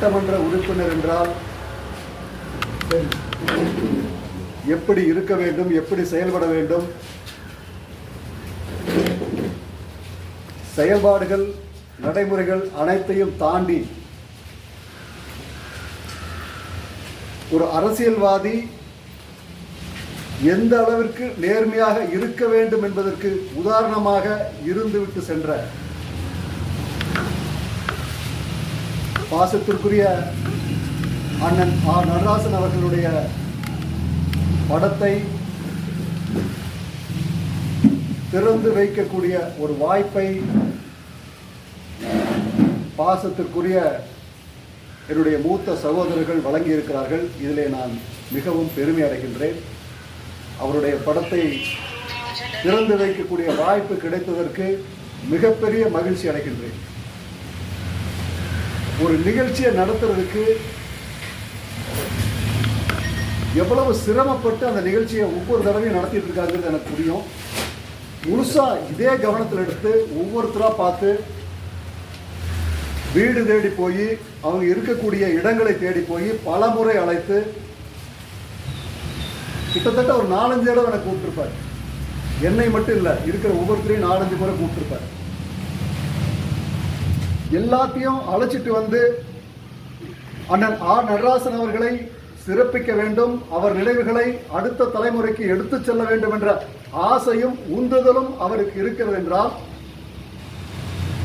சட்டமன்ற உறுப்பினர் என்றால் எப்படி இருக்க வேண்டும் எப்படி செயல்பட வேண்டும்? செயல்பாடுகள் நடைமுறைகள் அனைத்தையும் தாண்டி ஒரு அரசியல்வாதி எந்த அளவிற்கு நேர்மையாக இருக்க வேண்டும் என்பதற்கு உதாரணமாக இருந்துவிட்டு சென்ற பாசத்திற்குரிய அண்ணன் ஆர் நடராசன் அவர்களுடைய படத்தை திறந்து வைக்கக்கூடிய ஒரு வாய்ப்பை பாசத்திற்குரிய என்னுடைய மூத்த சகோதரர்கள் வழங்கியிருக்கிறார்கள். இதிலே நான் மிகவும் பெருமை அடைகின்றேன். அவருடைய படத்தை திறந்து வைக்கக்கூடிய வாய்ப்பு கிடைத்ததற்கு மிகப்பெரிய மகிழ்ச்சி அடைகின்றேன். ஒரு நிகழ்ச்சியை நடத்துறதுக்கு எவ்வளவு சிரமப்பட்டு அந்த நிகழ்ச்சியை ஒவ்வொரு தடவையும் நடத்திட்டு இருக்காங்கிறது எனக்கு புரியும். முழுசா இதே கவனத்தில் எடுத்து ஒவ்வொருத்தராக பார்த்து வீடு தேடி போய் அவங்க இருக்கக்கூடிய இடங்களை தேடி போய் பல முறை அழைத்து கிட்டத்தட்ட ஒரு நாலஞ்சு தடவை எனக்கு கூப்பிட்டுருப்பார். என்னை மட்டும் இல்லை இருக்கிற ஒவ்வொருத்தரையும் நாலஞ்சு முறை கூப்பிட்டுருப்பார். எல்லாத்தையும் அழைச்சிட்டு வந்து அண்ணன் ஆ நடராசன் அவர்களை சிறப்பிக்க வேண்டும். அவர் நினைவுகளை அடுத்த தலைமுறைக்கு எடுத்துச் செல்ல வேண்டும் என்ற ஆசையும் உந்துதலும் அவருக்கு இருக்கிறது என்றால்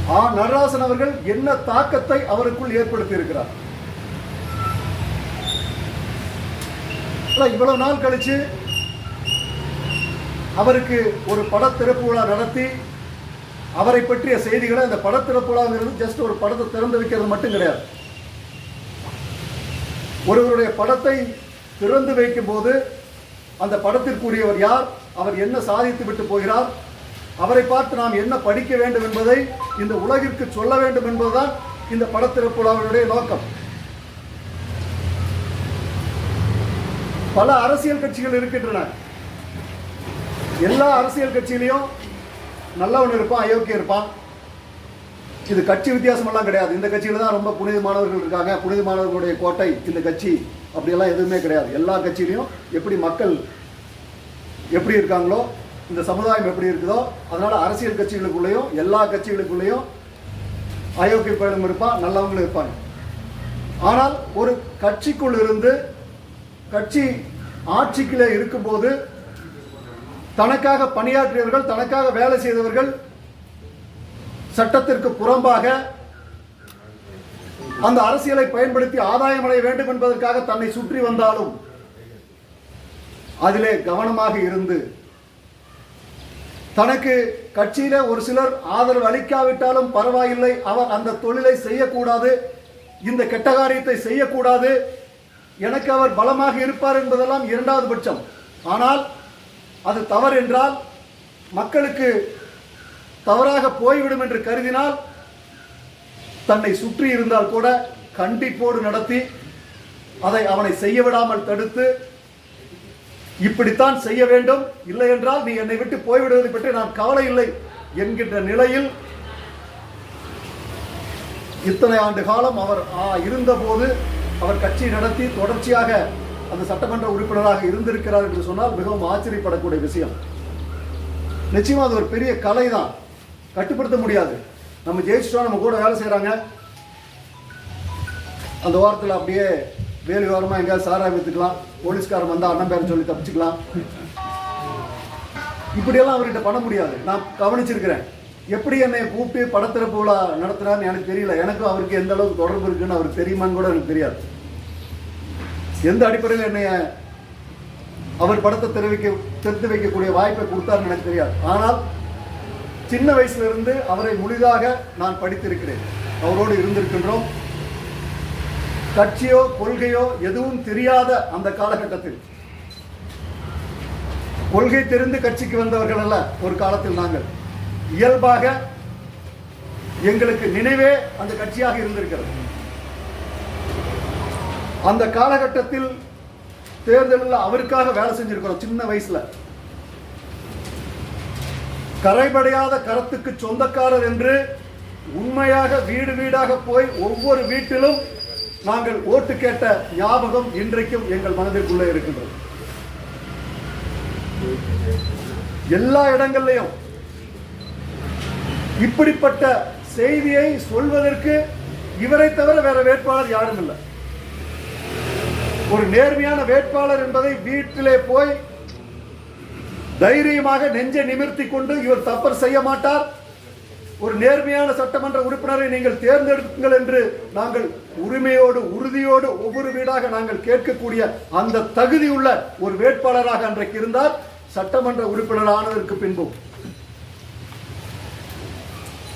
ஆ நடராசன் அவர்கள் என்ன தாக்கத்தை அவருக்குள் ஏற்படுத்தி இருக்கிறார் இவ்வளவு நாள் கழிச்சு அவருக்கு ஒரு படத்திறப்பு விழா நடத்தி அவரை பற்றிய செய்திகளை அந்த பட ஜஸ்ட் ஒரு படத்தை திறந்து வைக்கிறது மட்டும் கிடையாது. ஒருவருடைய படத்தை திறந்து வைக்கும் போது அந்த படத்திற்குரியவர் யார் அவர் என்ன சாதித்து விட்டு போகிறார் அவரை பார்த்து நாம் என்ன படிக்க வேண்டும் என்பதை இந்த உலகிற்கு சொல்ல வேண்டும் என்பதுதான் இந்த படத்திறப்புலாவினுடைய நோக்கம். பல அரசியல் கட்சிகள் இருக்கின்றன. எல்லா அரசியல் கட்சியிலையும் நல்லவன் இருப்பான் அயோக்கியம் இருப்பான். இது கட்சி வித்தியாசமெல்லாம் கிடையாது. இந்த கட்சியில தான் ரொம்ப புனிதமானவர்கள் இருக்காங்க. புனிதமானவர்களுடைய கோட்டை இந்த கட்சி அப்படியெல்லாம் எதுவுமே கிடையாது. எல்லா கட்சியிலையும் எப்படி மக்கள் எப்படி இருக்காங்களோ இந்த சமுதாயம் எப்படி இருக்குதோ அதனால அரசியல் கட்சிகளுக்குள்ளேயும் எல்லா கட்சிகளுக்குள்ளேயும் அயோக்கிய பயணம் இருப்பான் நல்லவங்களும் இருப்பாங்க. ஆனால் ஒரு கட்சிக்குள் இருந்து கட்சி ஆட்சிக்குள்ளே இருக்கும்போது தனக்காக பணியாற்றியவர்கள் தனக்காக வேலை செய்தவர்கள் சட்டத்திற்கு புறம்பாக அந்த அரசியலை பயன்படுத்தி ஆதாயம் அடைய வேண்டும் என்பதற்காக தன்னை சுற்றி வந்தாலும் அதிலே கவனமாக இருந்து தனக்கு கட்சியில ஒரு சிலர் ஆதரவு அளிக்காவிட்டாலும் பரவாயில்லை அவர் அந்த தொழிலை செய்யக்கூடாது இந்த கெட்ட காரியத்தை செய்யக்கூடாது எனக்கு அவர் பலமாக இருப்பார் என்பதெல்லாம் இரண்டாவது பட்சம். ஆனால் அது தவறு என்றால் மக்களுக்கு தவறாக போய்விடும் என்று கருதினால் தன்னை சுற்றி இருந்தால் கூட கண்டிப்போடு நடத்தி அதை அவனை செய்ய விடாமல் தடுத்து இப்படித்தான் செய்ய வேண்டும். இல்லை என்றால் நீ என்னை விட்டு போய்விடுவதை பற்றி நான் கவலை இல்லை என்கின்ற நிலையில் இத்தனை ஆண்டு காலம் அவர் ஆ, இருந்தபோது அவர் கட்சி நடத்தி தொடர்ச்சியாக அந்த சட்டமன்ற உறுப்பினராக இருந்திருக்கிறார் என்று சொன்னால் மிகவும் ஆச்சரியப்படக்கூடிய விஷயம். நிச்சயமாக அது ஒரு பெரிய கலை தான் கட்டுப்படுத்த முடியாது. நம்ம ஜெயிச்சிட்டோம் நம்ம கூட வேலை செய்கிறாங்க அந்த வாரத்தில் அப்படியே வேலு வாரமாக எங்கேயாவது சாராய் விற்றுக்கலாம் போலீஸ்காரன் வந்தால் அண்ணன் பேரை சொல்லி தப்பிச்சுக்கலாம். இப்படியெல்லாம் அவர்கிட்ட பண்ண முடியாது. நான் கவனிச்சிருக்கிறேன். எப்படி என்னை கூப்பிட்டு படத்திறப்பு விழா நடத்துகிறான்னு எனக்கு தெரியல. எனக்கும் அவருக்கு எந்த அளவுக்கு தொடர்பு இருக்குன்னு அவருக்கு தெரியுமான்னு கூட எனக்கு தெரியாது. எந்த அடிப்படையில் என்னைய அவர் படத்தை தெரிவிக்க தெரிந்து வைக்கக்கூடிய வாய்ப்பை கொடுத்தாருன்னு எனக்கு தெரியாது. ஆனால் சின்ன வயசுலருந்து அவரை முழுதாக நான் படித்திருக்கிறேன். அவரோடு இருந்திருக்கின்றோம். கட்சியோ கொள்கையோ எதுவும் தெரியாத அந்த காலகட்டத்தில். கொள்கை தெரிந்து கட்சிக்கு வந்தவர்கள் அல்ல ஒரு காலத்தில் நாங்கள். இயல்பாக எங்களுக்கு நினைவே அந்த கட்சியாக இருந்திருக்கிறது. அந்த காலகட்டத்தில் தேர்தலில் அவருக்காக வேலை செஞ்சிருக்கிறோம் சின்ன வயசுல. கரைபடையாத கரத்துக்கு சொந்தக்காரர் என்று உண்மையாக வீடு வீடாக போய் ஒவ்வொரு வீட்டிலும் நாங்கள் ஓட்டு கேட்ட ஞாபகம் இன்றைக்கும் எங்கள் மனதிற்குள்ளே இருக்கின்றது. எல்லா இடங்கள்லையும் இப்படிப்பட்ட செய்தியை சொல்வதற்கு இவரை தவிர வேற வேட்பாளர் யாரும் இல்லை ஒரு நேர்மையான வேட்பாளர் என்பதை வீட்டிலே போய் தைரியமாக நெஞ்சை நிமிர்த்தி கொண்டு இவர் தப்பர் செய்ய மாட்டார். ஒரு நேர்மையான சட்டமன்ற உறுப்பினரை நீங்கள் தேர்ந்தெடுக்குங்கள் என்று நாங்கள் உரிமையோடு உறுதியோடு ஒவ்வொரு வீடாக நாங்கள் கேட்கக்கூடிய அந்த தகுதி உள்ள ஒரு வேட்பாளராக அன்றைக்கு இருந்தார். சட்டமன்ற உறுப்பினர் ஆனதற்கு பின்பும்.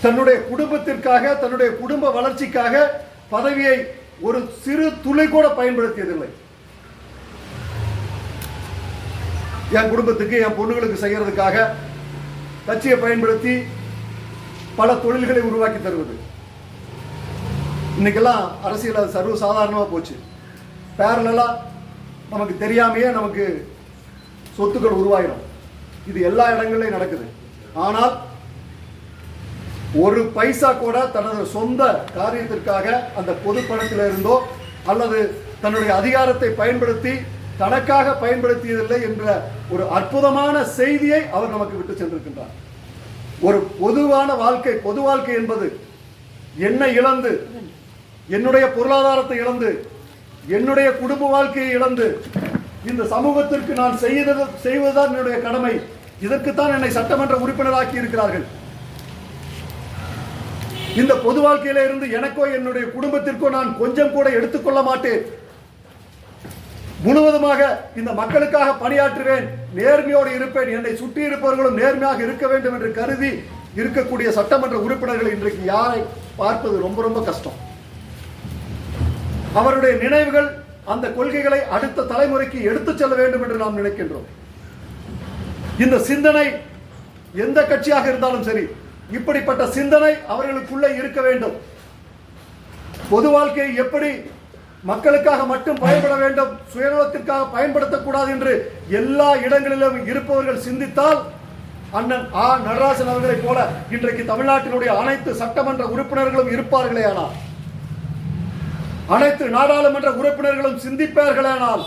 தன்னுடைய குடும்பத்திற்காக தன்னுடைய குடும்ப வளர்ச்சிக்காக பதவியை ஒரு சிறு துளை கூட பயன்படுத்தியதில்லை. என் குடும்பத்துக்கு என் பொண்ணுகளுக்கு செய்கிறதுக்காக கட்சியை பயன்படுத்தி பல தொழில்களை உருவாக்கி தருவது. இன்னைக்கெல்லாம் அரசியல் அது சர்வ சாதாரணமாக போச்சு பேரலாக நமக்கு தெரியாமையே நமக்கு சொத்துக்கள் உருவாயிடும் இது எல்லா இடங்கள்லையும் நடக்குது. ஆனால் ஒரு பைசா கூட தனது சொந்த காரியத்திற்காக அந்த பொது பணத்திலிருந்தோ அல்லது தன்னுடைய அதிகாரத்தை பயன்படுத்தி தனக்காக பயன்படுத்தியதில்லை என்ற ஒரு அற்புதமான செய்தியை அவர் நமக்கு விட்டு சென்றிருக்கின்றார். ஒரு பொதுவான வாழ்க்கை பொது வாழ்க்கை என்பது என்னை இழந்து என்னுடைய பொருளாதாரத்தை இழந்து என்னுடைய குடும்ப வாழ்க்கையை இழந்து இந்த சமூகத்திற்கு நான் செய்தது செய்வதுதான் என்னுடைய கடமை. இதற்குத்தான் என்னை சட்டமன்ற உறுப்பினராக்கி இருக்கிறார்கள். இந்த பொது வாழ்க்கையில இருந்து எனக்கோ என்னுடைய குடும்பத்திற்கோ நான் கொஞ்சம் கூட எடுத்துக்கொள்ள மாட்டேன். முழுவதுமாக இந்த மக்களுக்காக பணியாற்றுவேன். நேர்மையோடு இருப்பேன். என்னை சுற்றி இருப்பவர்களும் நேர்மையாக இருக்க வேண்டும் என்று கருதி இருக்கக்கூடிய சட்டமன்ற உறுப்பினர்கள் இன்றைக்கு யாரை பார்ப்பது ரொம்ப ரொம்ப கஷ்டம். அவருடைய நினைவுகள் அந்த கொள்கைகளை அடுத்த தலைமுறைக்கு எடுத்துச் செல்ல வேண்டும் என்று நாம் நினைக்கின்றோம். இந்த சிந்தனை எந்த கட்சியாக இருந்தாலும் சரி இப்படிப்பட்ட சிந்தனை அவர்களுக்குள்ளே இருக்க வேண்டும். பொது வாழ்க்கையை எப்படி மக்களுக்காக மட்டும் பயன்பட வேண்டும் சுயநலத்திற்காக பயன்படுத்தக்கூடாது என்று எல்லா இடங்களிலும் இருப்பவர்கள் சிந்தித்தால் அண்ணன் ஆ. நடராஜன் அவர்களைப் போல இன்றைக்கு தமிழ்நாட்டினுடைய அனைத்து சட்டமன்ற உறுப்பினர்களும் இருப்பார்களே ஆனால் அனைத்து நாடாளுமன்ற உறுப்பினர்களும் சிந்திப்பார்களானால்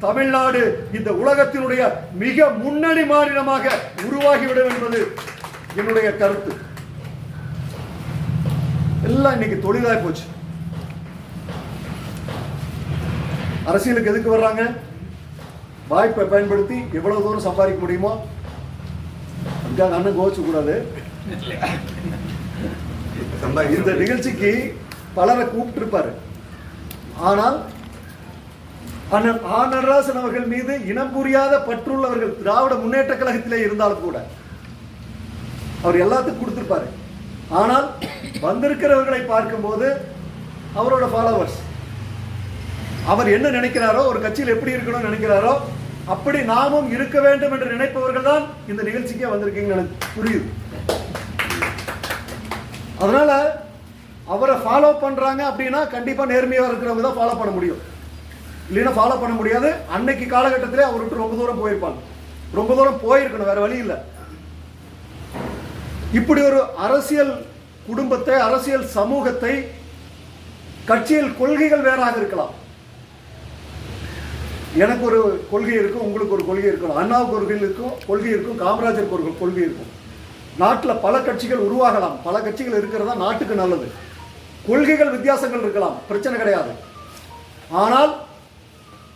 தமிழ்நாடு இந்த உலகத்தினுடைய மிக முன்னணி மாநிலமாக உருவாகிவிடும் என்பது என்னுடைய கருத்து. எல்லாம் இன்னைக்கு தொழிலாய் போச்சு. அரசியலுக்கு எதுக்கு வர்றாங்க? வாய்ப்பை பயன்படுத்தி எவ்வளவு தூரம் சம்பாதிக்க முடியுமோ? அதுக்காக அண்ணன் கோச்சு கூடாது. இந்த நிகழ்ச்சிக்கு பலரை கூப்பிட்டு இருப்பாரு ஆனால் அண்ணன் ஆ அவர்கள் மீது இனம் புரியாத பற்றுள்ளவர்கள் திராவிட முன்னேற்ற கழகத்திலே இருந்தாலும் கூட அவர் எல்லாத்துக்கும் கொடுத்துருப்பாரு. ஆனால் வந்திருக்கிறவர்களை பார்க்கும்போது அவரோட ஃபாலோவர்ஸ் அவர் என்ன நினைக்கிறாரோ ஒரு கட்சியில் எப்படி இருக்கணும்னு நினைக்கிறாரோ அப்படி நாமும் இருக்க வேண்டும் என்று நினைப்பவர்கள் தான் இந்த நிகழ்ச்சிக்கே வந்திருக்கீங்கன்னு எனக்கு புரியுது. அதனால அவரை ஃபாலோ பண்றாங்க அப்படின்னா கண்டிப்பா நேர்மையா இருக்கிறவங்க தான் ஃபாலோ பண்ண முடியும். இல்லைன்னா ஃபாலோ பண்ண முடியாது. அன்னைக்கு காலகட்டத்திலே அவர் விட்டு ரொம்ப தூரம் போயிருப்பாங்க. ரொம்ப தூரம் போயிருக்கணும் வேற வழி இல்லை. இப்படி ஒரு அரசியல் குடும்பத்தை அரசியல் சமூகத்தை கட்சியில் கொள்கைகள் வேறாக இருக்கலாம். எனக்கு ஒரு கொள்கை இருக்கும் உங்களுக்கு ஒரு கொள்கை இருக்கும். அண்ணாவுக்கு ஒரு கொள்கை இருக்கும் கொள்கை இருக்கும் காமராஜருக்கு ஒரு கொள்கை இருக்கும். நாட்டில் பல கட்சிகள் உருவாகலாம். பல கட்சிகள் இருக்கிறதா நாட்டுக்கு நல்லது. கொள்கைகள் வித்தியாசங்கள் இருக்கலாம். பிரச்சனை கிடையாது. ஆனால்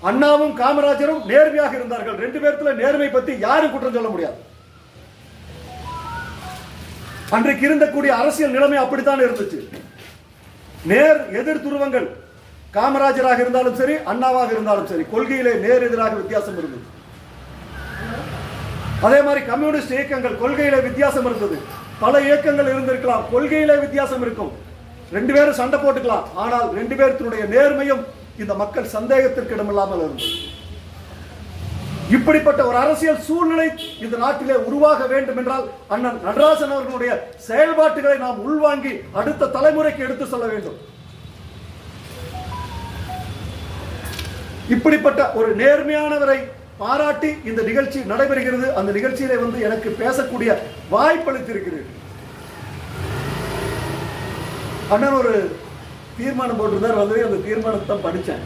அண்ணாவும் காமராஜரும் நேர்மையாக இருந்தார்கள். ரெண்டு பேர்த்துல நேர்மை பத்தி யாரும் குற்றம் சொல்ல முடியாது. அன்றைக்கு இருந்தக்கூடிய அரசியல் நிலைமை அப்படித்தான் இருந்துச்சு. நேர் எதிர் துருவங்கள் காமராஜராக இருந்தாலும் சரி அண்ணாவாக இருந்தாலும் சரி கொள்கையிலே நேர் எதிராக வித்தியாசம் இருந்தது. அதே மாதிரி கம்யூனிஸ்ட் இயக்கங்கள் கொள்கையில வித்தியாசம் இருந்தது. பல இயக்கங்கள் இருந்திருக்கலாம் கொள்கையில வித்தியாசம் இருக்கும். ரெண்டு பேரும் சண்டை போட்டுக்கலாம் ஆனால் ரெண்டு பேர்த்தினுடைய நேர்மையும் இந்த மக்கள் சந்தேகத்திற்கு இடமில்லாமல் இருந்தது. இப்படிப்பட்ட ஒரு அரசியல் சூழ்நிலை இந்த நாட்டிலே உருவாக வேண்டும் என்றால் அண்ணன் நடராசன் அவர்களுடைய செயல்பாட்டுகளை நாம் உள்வாங்கி அடுத்த தலைமுறைக்கு எடுத்து செல்ல வேண்டும். இப்படிப்பட்ட ஒரு நேர்மையானவரை பாராட்டி இந்த நிகழ்ச்சி நடைபெறுகிறது. அந்த நிகழ்ச்சியிலே வந்து எனக்கு பேசக்கூடிய வாய்ப்பளித்திருக்கிறீர்கள் அண்ணன் ஒரு தீர்மானம் போட்டிருந்தார். வந்து அந்த தீர்மானத்தை தான் படித்தேன்.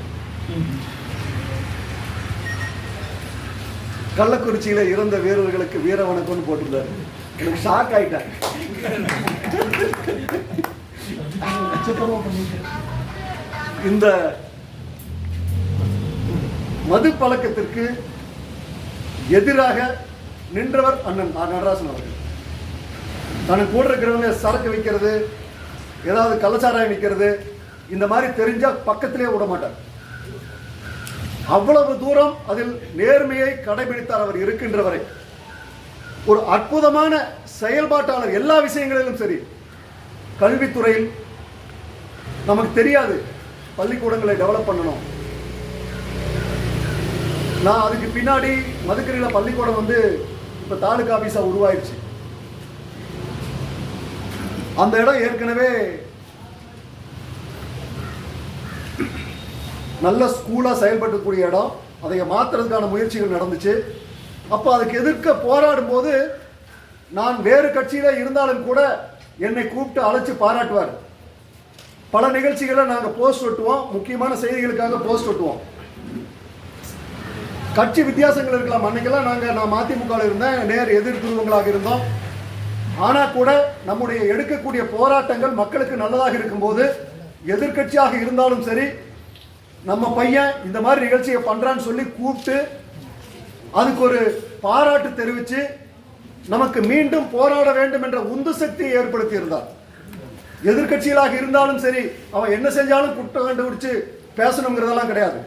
கள்ளக்குறிச்சியில இறந்த வீரர்களுக்கு வீர வணக்கம்னு போட்டிருந்தாரு. எனக்கு ஷாக் ஆயிட்டேன். இந்த மது பழக்கத்திற்கு எதிராக நின்றவர் அண்ணன் ஆர் நடராசன் அவர்கள். தனக்கு கூட இருக்கிறவங்க சரக்கு விற்கிறது ஏதாவது கள்ளச்சாராயம் விற்கிறது இந்த மாதிரி தெரிஞ்சா பக்கத்திலே விட மாட்டார். அவ்வளவு தூரம் அதில் நேர்மையை கடைபிடித்தார் அவர் இருக்கின்ற வரை ஒரு அற்புதமான செயல்பாட்டாளர் எல்லா விஷயங்களிலும் சரி. கல்வித்துறையில் நமக்கு தெரியாது பள்ளிக்கூடங்களை டெவலப் பண்ணணும். நான் அதுக்கு பின்னாடி மதுக்கரையில் பள்ளிக்கூடம் வந்து இப்போ தாலுகா ஆஃபீஸாக உருவாயிடுச்சு அந்த இடம் ஏற்கனவே நல்ல ஸ்கூலாக செயல்படக்கூடிய இடம். அதை மாற்றுறதுக்கான முயற்சிகள் நடந்துச்சு. அப்போ அதுக்கு எதிர்க்க போராடும் போது நான் வேறு கட்சியில் இருந்தாலும் கூட என்னை கூப்பிட்டு அழைச்சி பாராட்டுவார். பல நிகழ்ச்சிகளை நாங்கள் போஸ்ட் ஒட்டுவோம். முக்கியமான செய்திகளுக்காக போஸ்ட் ஒட்டுவோம். கட்சி வித்தியாசங்கள் இருக்கலாம். அன்னைக்கெல்லாம் நாங்கள் நான் மதிமுகவில் இருந்தேன். நேர் எதிர் துருவங்களாக இருந்தோம். ஆனால் கூட நம்முடைய எடுக்கக்கூடிய போராட்டங்கள் மக்களுக்கு நல்லதாக இருக்கும்போது எதிர்க்கட்சியாக இருந்தாலும் சரி நம்ம பையன் இந்த மாதிரி நிகழ்ச்சியை பண்ணுறான்னு சொல்லி கூப்பிட்டு அதுக்கு ஒரு பாராட்டு தெரிவித்து நமக்கு மீண்டும் போராட வேண்டும் என்ற உந்து சக்தியை ஏற்படுத்தி இருந்தார் எதிர்கட்சிகளாக இருந்தாலும் சரி அவன் என்ன செஞ்சாலும் குற்றம் கண்டுபிடிச்சு பேசணுங்கிறதெல்லாம் கிடையாது.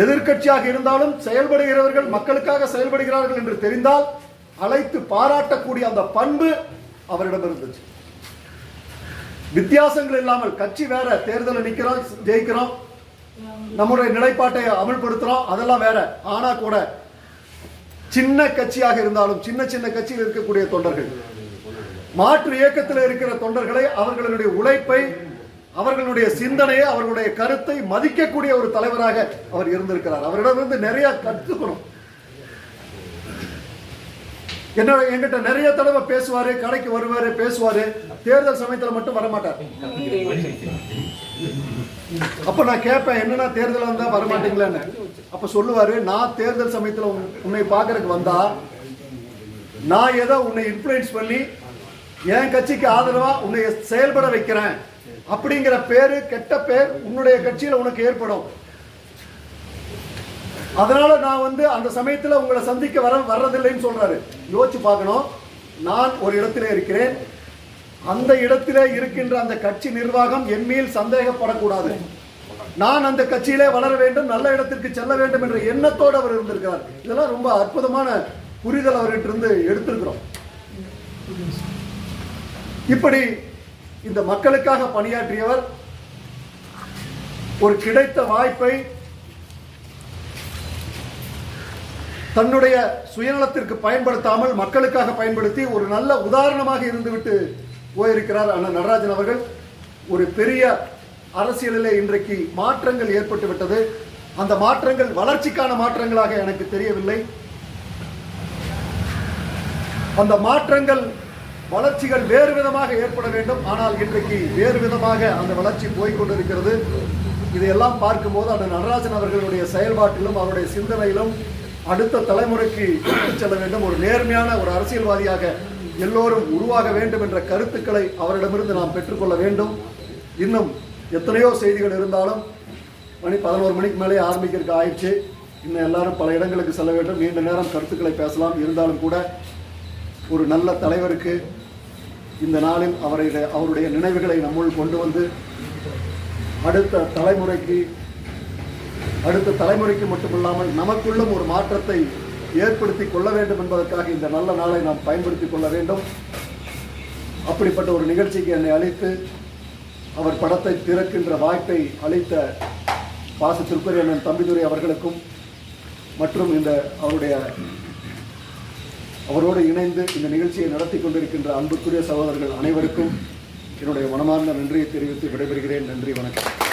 எதிர்கட்சியாக இருந்தாலும் செயல்படுகிறவர்கள் மக்களுக்காக செயல்படுகிறார்கள் என்று தெரிந்தால் அழைத்து பாராட்டக்கூடிய அந்த பண்பு அவரிடம் இருந்துச்சு. வித்தியாசங்கள் இல்லாமல் கட்சி வேற தேர்தலில் நிற்கிறோம் ஜெயிக்கிறோம் நம்முடைய நிலைப்பாட்டை அமல்படுத்துறோம். அதெல்லாம் வேற. ஆனா கூட சின்ன கட்சியாக இருந்தாலும் சின்ன சின்ன கட்சியில் இருக்கக்கூடிய தொண்டர்கள் மாற்று இயக்கத்தில் இருக்கிற தொண்டர்களை அவர்களுடைய உழைப்பை அவர்களுடைய சிந்தனையை அவர்களுடைய கருத்தை மதிக்கக்கூடிய ஒரு தலைவராக அவர் இருந்திருக்கிறார். அவரிடமிருந்து நிறைய கற்றுக்கணும் என்ன என்கிட்ட நிறைய தடவை பேசுவாரு கடைக்கு வருவாரு பேசுவாரு. தேர்தல் சமயத்தில் மட்டும் வரமாட்டார். அப்ப நான் கேட்பேன் என்னன்னா தேர்தல் வந்தா வரமாட்டீங்களான்னு? அப்ப சொல்லுவாரு நான் தேர்தல் சமயத்துல உன்னை பாக்குறதுக்கு வந்தா நான் ஏதோ உன்னை இன்ஃப்ளூயன்ஸ் பண்ணி என் கட்சிக்கு ஆதரவா உன்னை செயல்பட வைக்கிறேன். அப்படிங்கிற பேரு கெட்ட பேர் உன்னுடைய கட்சியில உனக்கு ஏற்படும். அதனால நான் வந்து அந்த சமயத்துல உங்களை சந்திக்க வர வர்றதில்லைன்னு சொல்றாரு. யோசிச்சு பார்க்கணும். நான் ஒரு இடத்துல இருக்கிறேன். அந்த இடத்துல இருக்கின்ற அந்த கட்சி நிர்வாகம் என் மேல் சந்தேகப்படக்கூடாது. நான் அந்த கட்சியிலே வளர வேண்டும் நல்ல இடத்திற்கு செல்ல வேண்டும் என்ற எண்ணத்தோடு அவர் இருந்திருக்கிறார். இதெல்லாம் ரொம்ப அற்புதமான புரிதல் அவர்கிட்ட இருந்து எடுத்திருக்கிறோம். இப்படி இந்த மக்களுக்காக பணியாற்றியவர் ஒரு கிடைத்த வாய்ப்பை தன்னுடைய சுயநலத்திற்கு பயன்படுத்தாமல் மக்களுக்காக பயன்படுத்தி ஒரு நல்ல உதாரணமாக இருந்துவிட்டு போயிருக்கிறார் அண்ணன் நடராஜன் அவர்கள். ஒரு பெரிய அரசியலிலே இன்றைக்கு மாற்றங்கள் ஏற்பட்டு விட்டது. அந்த மாற்றங்கள் வளர்ச்சிக்கான மாற்றங்களாக எனக்கு தெரியவில்லை. அந்த மாற்றங்கள் வளர்ச்சிகள் வேறு விதமாக ஏற்பட வேண்டும். ஆனால் இன்றைக்கு வேறு விதமாக அந்த வளர்ச்சி போய்கொண்டிருக்கிறது. இதையெல்லாம் பார்க்கும்போது அந்த நடராஜன் அவர்களுடைய செயல்பாட்டிலும் அவருடைய சிந்தனையிலும் அடுத்த தலைமுறைக்கு எடுத்துச் செல்ல வேண்டும். ஒரு நேர்மையான ஒரு அரசியல்வாதியாக எல்லோரும் உருவாக வேண்டும் என்ற கருத்துக்களை அவரிடமிருந்து நாம் பெற்றுக்கொள்ள வேண்டும். இன்னும் எத்தனையோ செய்திகள் இருந்தாலும் மணி பதினோரு மணிக்கு மேலே ஆரம்பிக்கிறதுக்கு ஆயிடுச்சு. இன்னும் எல்லாரும் பல இடங்களுக்கு செல்ல வேண்டும். நீண்ட நேரம் கருத்துக்களை பேசலாம். இருந்தாலும் கூட ஒரு நல்ல தலைவருக்கு இந்த நாளில் அவருடைய அவருடைய நினைவுகளை நம்முள் கொண்டு வந்து அடுத்த தலைமுறைக்கு அடுத்த தலைமுறைக்கு மட்டுமில்லாமல் நமக்குள்ளும் ஒரு மாற்றத்தை ஏற்படுத்தி கொள்ள வேண்டும் என்பதற்காக இந்த நல்ல நாளை நாம் பயன்படுத்திக் கொள்ள வேண்டும். அப்படிப்பட்ட ஒரு நிகழ்ச்சிக்கு என்னை அழைத்து அவர் படத்தை திறக்கின்ற வாய்ப்பை அளித்த பாசத்திற்குரிய அண்ணன் தம்பிதுரை அவர்களுக்கும் மற்றும் இந்த அவருடைய அவரோடு இணைந்து இந்த நிகழ்ச்சியை நடத்தி கொண்டிருக்கின்ற அன்புக்குரிய சகோதரர்கள் அனைவருக்கும் என்னுடைய மனமார்ந்த நன்றியை தெரிவித்து விடைபெறுகிறேன். நன்றி வணக்கம்.